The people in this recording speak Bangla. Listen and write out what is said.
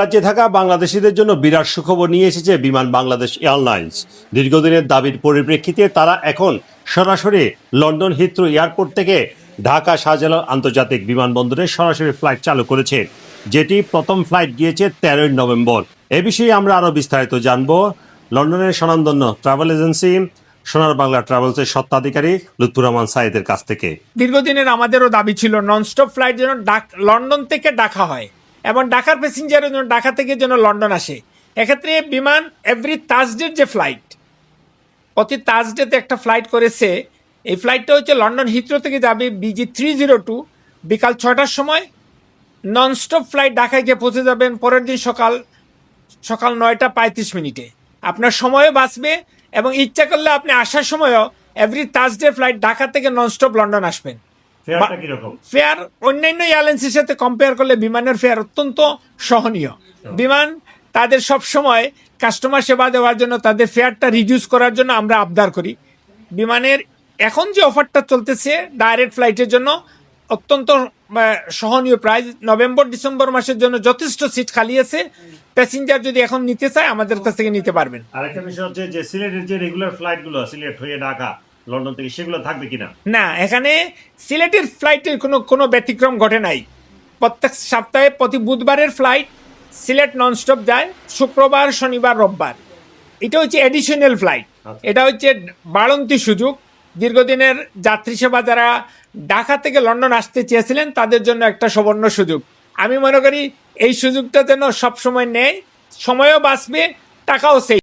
রাজ্যে থাকা বাংলাদেশিদের জন্য বিরাট সুখবর নিয়ে এসেছে বিমান বাংলাদেশ এয়ারলাইন্স। দীর্ঘদিনের দাবির পরিপ্রেক্ষিতে তারা এখন সরাসরি লন্ডন হিথ্রো এয়ারপোর্ট থেকে ঢাকা শাহজালাল আন্তর্জাতিক বিমানবন্দরে সরাসরি ফ্লাইট চালু করেছে, যেটি প্রথম ফ্লাইট গিয়েছে তেরোই নভেম্বর। এ বিষয়ে আমরা আরও বিস্তারিত জানব। লন্ডনের স্বনামধন্য ট্রাভেল এজেন্সি, সোনার বাংলা ট্রাভেলসের সত্ত্বাধিকারী লুৎফুর রহমান সাইদের কাছ থেকে। দীর্ঘদিনের আমাদেরও দাবি ছিল নন ননস্টপ ফ্লাইট যেন লন্ডন থেকে ডাকা হয়। এবং ঢাকার প্যাসেঞ্জারের জন্য ঢাকা থেকে যেন লন্ডন আসে। এক্ষেত্রে বিমান এভরি থার্সডের যে ফ্লাইট প্রতি থার্সডেতে একটা ফ্লাইট করেছে, এই ফ্লাইটটা হচ্ছে লন্ডন হিথ্রো থেকে যাবে বিজি থ্রি জিরো টু বিকাল ছটার সময়। ননস্টপ ফ্লাইট ঢাকায় গিয়ে পৌঁছে যাবেন পরের দিন সকাল সকাল নয়টা পঁয়ত্রিশ মিনিটে। আপনার সময়ও বাঁচবে এবং ইচ্ছা করলে আপনি আসার সময়ও এভরি থার্সডে ফ্লাইট ঢাকা থেকে ননস্টপ লন্ডন আসবেন। ফেয়ার অন্যান্য এয়ারলাইন্সের সাথে কম্পেয়ার করলে বিমানের ফেয়ার অত্যন্ত সহনীয়। বিমান তাদের সব সময় কাস্টমার সেবা দেওয়ার জন্য তাদের ফেয়ারটা রিডিউস করার জন্য আমরা আবদার করি। বিমানের এখন যে অফারটা চলতেছে ডাইরেক্ট ফ্লাইটের জন্য অত্যন্ত সহনীয় প্রাইস নভেম্বর ডিসেম্বর মাসের জন্য যথেষ্ট সিট খালি আছে। প্যাসেঞ্জার যদি এখন নিতে চায় আমাদের কাছ থেকে নিতে পারবেন। আরেকটা বিষয় হচ্ছে যে সিলেটের যে রেগুলার ফ্লাইটগুলো সিলেট হয়ে ঢাকা লন্ডন থেকে সেগুলো থাকবে কিনা? না এখানে সিলেটের ফ্লাইটের কোনো কোনো ব্যতিক্রম ঘটে নাই। প্রত্যেক সপ্তাহে প্রতি বুধবারের ফ্লাইট সিলেট ননস্টপ যায় শুক্রবার শনিবার রোববার। এটা হচ্ছে এডিশনাল ফ্লাইট আচ্ছা। এটা হচ্ছে বাড়ন্তি সুযোগ। দীর্ঘদিনের যাত্রী সেবা যারা ঢাকা থেকে লন্ডন আসতে চেয়েছিলেন তাদের জন্য একটা সুবর্ণ সুযোগ। আমি মনে করি এই সুযোগটা যেন সবসময় নেয় সময়ও বাঁচবে টাকাও সেই